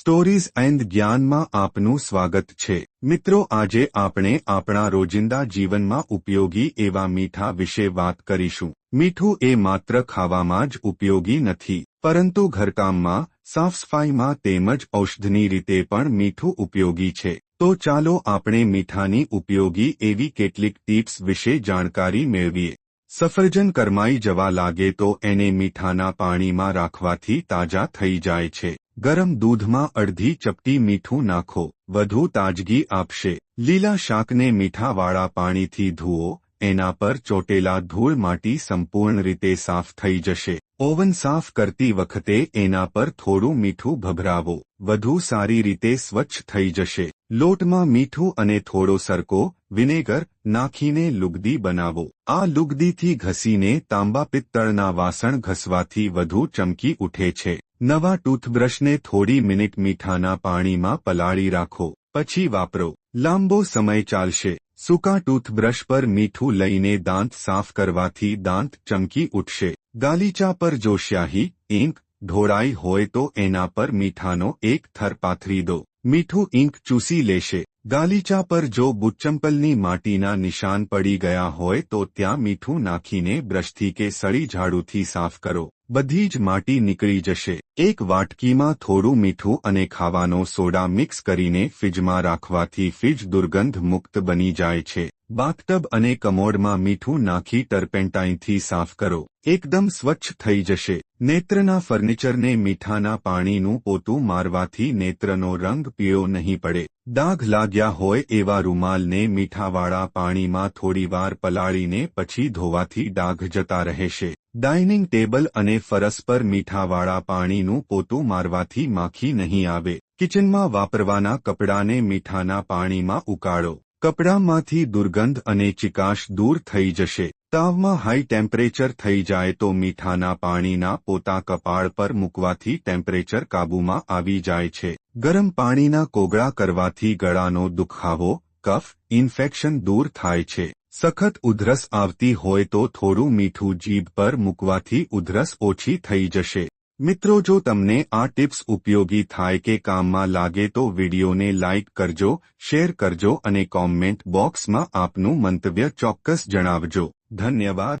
Stories and જ્ઞાનમાં આપનું સ્વાગત છે. મિત્રો, આજે આપણે આપણા રોજિંદા જીવનમાં ઉપયોગી એવા મીઠા વિશે વાત કરીશું. મીઠું એ માત્ર ખાવામાં જ ઉપયોગી નથી, પરંતુ ઘરકામમાં સાફસફાઈમાં તેમજ ઔષધની રીતે પણ મીઠું ઉપયોગી છે. તો ચાલો આપણે મીઠાની ઉપયોગી એવી કેટલીક ટિપ્સ વિશે જાણકારી મેળવીએ. સફરજન કરમાઈ જવા લાગે તો એને મીઠાના પાણીમાં રાખવાથી તાજા થઈ જાય છે. ગરમ દૂધમાં અડધી ચપટી મીઠું નાખો, વધુ તાજગી આપશે. લીલા શાકને મીઠાવાળા પાણીથી ધુઓ, એના પર ચોટેલા ધૂળ માટી સંપૂર્ણ રીતે સાફ થઈ જશે. ઓવન સાફ કરતી વખતે એના પર થોડું મીઠું ભભરાવો, વધુ સારી રીતે સ્વચ્છ થઈ જશે. લોટમાં મીઠું અને થોડો સરકો વિનેગર નાખીને લુગદી બનાવો. આ લુગદીથી ઘસીને તાંબા પિત્તળના વાસણ ઘસવાથી વધુ ચમકી ઉઠે છે. નવા ટૂથબ્રશને થોડી મિનિટ મીઠાના પાણીમાં પલાળી રાખો, પછી વાપરો. લાંબો સમય ચાલશે. સૂકા ટૂથબ્રશ પર મીઠું લઈને દાંત સાફ કરવાથી દાંત ચમકી ઉઠશે. ગાલીચા પર જો ઇંક ઢોળાઈ હોય તો એના પર મીઠાનો એક થર પાથરી દો. મીઠું ઇંક ચૂસી લેશે. ગાલીચા પર જો બુચ્ચંપલની માટીના નિશાન પડી ગયા હોય તો ત્યાં મીઠું નાખીને બ્રશથી કે સળી ઝાડુથી સાફ કરો. બધી જ માટી નીકળી જશે. એક વાટકીમાં થોડું મીઠું અને ખાવાનો સોડા મિક્સ કરીને ફ્રીજમાં રાખવાથી ફ્રીજ દુર્ગંધ મુક્ત બની જાય છે. બાથટબ અને કમોડમાં મીઠું નાખી ટર્પેન્ટાઇનથી સાફ કરો. એકદમ સ્વચ્છ થઈ જશે. નેત્રના ફર્નિચરને મીઠાના પાણીનું પોતું મારવાથી નેત્રનો રંગ પીળો નહીં પડે. ડાઘ લાગ્યા હોય એવા રૂમાલને મીઠાવાળા પાણીમાં થોડીવાર પલાળીને પછી ધોવાથી ડાઘ જતા રહેશે. ડાઇનિંગ ટેબલ અને ફરસ પર મીઠાવાળા પાણીનું પોતું મારવાથી માખી નહીં આવે. કિચનમાં વાપરવાના કપડાને મીઠાના પાણીમાં ઉકાળો. કપડામાંથી દુર્ગંધ અને ચિકાશ દૂર થઈ જશે. તાવમાં હાઈ ટેમ્પરેચર થઈ જાય તો મીઠાના પાણીના પોતા કપાળ પર મૂકવાથી ટેમ્પરેચર કાબૂમાં આવી જાય છે. ગરમ પાણીના કોગળા કરવાથી ગળાનો દુખાવો, કફ, ઇન્ફેક્શન દૂર થાય છે. સખત ઉધરસ આવતી હોય તો થોડું મીઠું જીભ પર મૂકવાથી ઉધરસ ઓછી થઈ જશે. મિત્રો જો તમને આ ટિપ્સ ઉપયોગી થાય કે કામમાં લાગે તો વિડીયોને લાઇક કરજો, શેર કરજો અને કોમેન્ટ બોક્સમાં આપનું મંતવ્ય ચોક્કસ જણાવજો. ધન્યવાદ